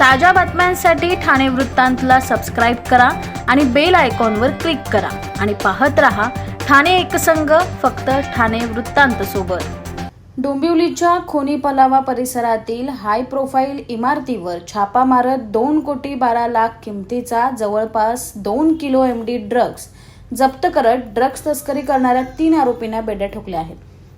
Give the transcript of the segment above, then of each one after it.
ताज्या बातम्यांसाठी ठाणे वृत्तांतला सबस्क्राईब करा आणि बेल आयकॉनवर क्लिक करा. आणि पाहत रहा ठाणे एकसंघ फक्त ठाणे वृत्तांत सोबत. डोंबिवलीच्या खोनी पलावा परिसरातील हाय प्रोफाईल इमारतीवर छापा मारत दोन कोटी बारा लाख किमतीचा जवळपास दोन किलो एम डी ड्रग्स जप्त करत ड्रग्ज तस्करी करणाऱ्या तीन आरोपींना बेड्या ठोकल्या आहेत.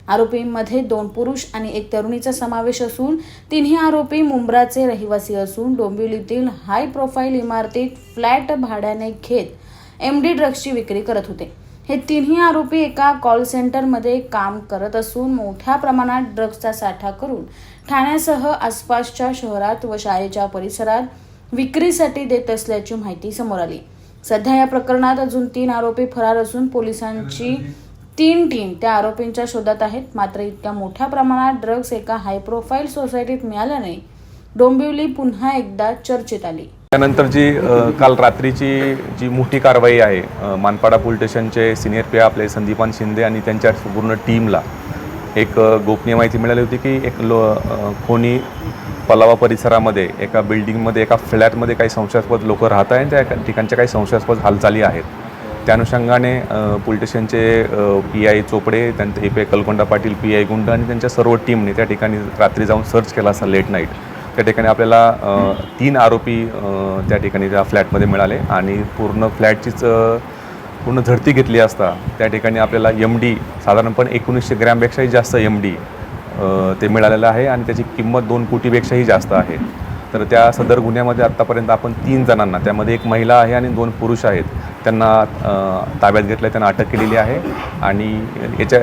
आरोपींमध्ये दोन पुरुष आणि एक तरुणीचा समावेश असून तिन्ही आरोपी मुंब्राचे रहिवासी असून डोंबिवलीतील हाय प्रोफाईल इमारतीत फ्लॅट भाड्याने घेत एम डी ड्रग्सची विक्री करत होते. हे तिन्ही आरोपी एका कॉल सेंटरमध्ये काम करत असून मोठ्या प्रमाणात ड्रग्सचा साठा करून ठाण्यासह आसपासच्या शहरात व शाळेच्या परिसरात विक्रीसाठी देत असल्याची माहिती समोर आली. सध्या या प्रकरणात अजून तीन आरोपी फरार असून पोलिसांची तीन टीम त्या आरोपींच्या शोधात आहेत. मात्र इतक्या मोठ्या प्रमाणात ड्रग्ज एका हाय प्रोफाईल सोसायटीत मिळाल्याने डोंबिवली पुन्हा एकदा चर्चेत आली. त्यानंतर जी काल रात्रीची जी मोठी कारवाई आहे मानपाडा पोलीस स्टेशनचे सिनियर पी आपले संदीपान शिंदे आणि त्यांच्या पूर्ण टीमला एक गोपनीय माहिती मिळाली होती की एक लो खोनी पलावा परिसरामध्ये एका बिल्डिंगमध्ये एका फ्लॅटमध्ये काही संशयास्पद लोक राहत आहेत. त्या ठिकाणच्या काही संशयास्पद हालचाली आहेत. त्या अनुषंगाने अ, पोलीस स्टेशनचे पी आय चोपडे त्यांचे A P I Kalkonda Patil P I Gund आणि त्यांच्या सर्व टीमने त्या ठिकाणी रात्री जाऊन सर्च केला असा लेट नाईट. त्या ठिकाणी आपल्याला तीन आरोपी त्या ठिकाणी त्या फ्लॅटमध्ये मिळाले आणि पूर्ण फ्लॅटचीच पूर्ण झडती घेतली असता त्या ठिकाणी आपल्याला एम डी साधारणपणे एकोणीसशे ग्रॅमपेक्षाही जास्त एम डी ते मिळालेलं आहे आणि त्याची किंमत दोन कोटीपेक्षाही जास्त आहे. तर त्या सदर गुन्ह्यामध्ये आत्तापर्यंत आपण तीन जणांना त्यामध्ये एक महिला आहे आणि दोन पुरुष आहेत. त्यांना ताब्यात घेतलं त्यांना अटक केलेली आहे. आणि याच्या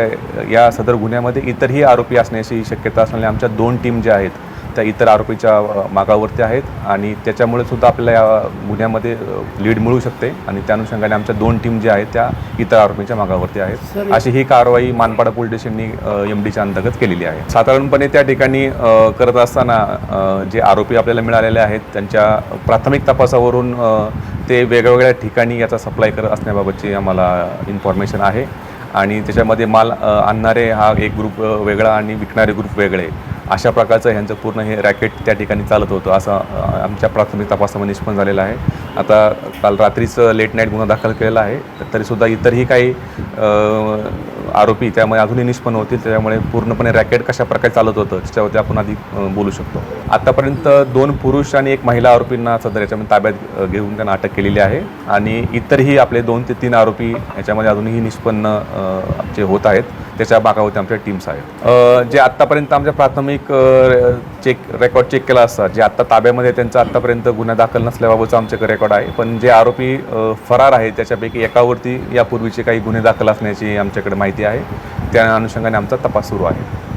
या सदर गुन्ह्यामध्ये इतरही आरोपी असण्याची शक्यता असणाऱ्या आमच्या दोन टीम ज्या आहेत त्या इतर आरोपीच्या मागावरती आहेत आणि त्याच्यामुळे सुद्धा आपल्याला या गुन्ह्यामध्ये लीड मिळू शकते आणि त्या अनुषंगाने आमच्या दोन टीम ज्या आहेत त्या इतर आरोपींच्या मागावरती आहेत. अशी ही कारवाई मानपाडा पोलीस स्टेशननी एम डीच्या अंतर्गत केलेली आहे. साधारणपणे त्या ठिकाणी करत असताना जे आरोपी आपल्याला मिळालेले आहेत त्यांच्या प्राथमिक तपासावरून ते वेगवेगळ्या ठिकाणी याचा सप्लाय करत असण्याबाबतची आम्हाला इन्फॉर्मेशन आहे. आणि त्याच्यामध्ये माल आणणारे हा एक ग्रुप वेगळा आणि विकणारे ग्रुप वेगळे. अशा प्रकारचं ह्यांचं पूर्ण हे रॅकेट त्या ठिकाणी चालत होतं असं आमच्या प्राथमिक तपासामध्ये निष्पन्न झालेलं आहे. आता काल रात्रीचं लेट नाईट गुन्हा दाखल केलेला आहे तरीसुद्धा इतरही काही आरोपी त्यामुळे अजूनही निष्पन्न होतील त्यामुळे पूर्णपणे रॅकेट कशा प्रकारे चालत होतं त्याच्यावरती आपण आधी बोलू शकतो. आतापर्यंत दोन पुरुष आणि एक महिला आरोपींना सदर याच्यामध्ये ताब्यात घेऊन त्यांना अटक केलेली आहे. आणि इतरही आपले दोन ते तीन आरोपी याच्यामध्ये अजूनही निष्पन्न जे आमचे होत आहेत त्याच्या भागावरती आमच्या टीम्स आहेत. जे आत्तापर्यंत आमच्या प्राथमिक चेक रेकॉर्ड चेक केला असता जे आत्ता ताब्यामध्ये त्यांचा आत्तापर्यंत गुन्हा दाखल नसल्याबाबतचा आमच्याकडे रेकॉर्ड आहे. पण जे आरोपी फरार आहेत त्याच्यापैकी एकावरती यापूर्वीचे काही गुन्हे दाखल असण्याची आमच्याकडे माहिती आहे. त्या अनुषंगाने आमचा तपास सुरू आहे.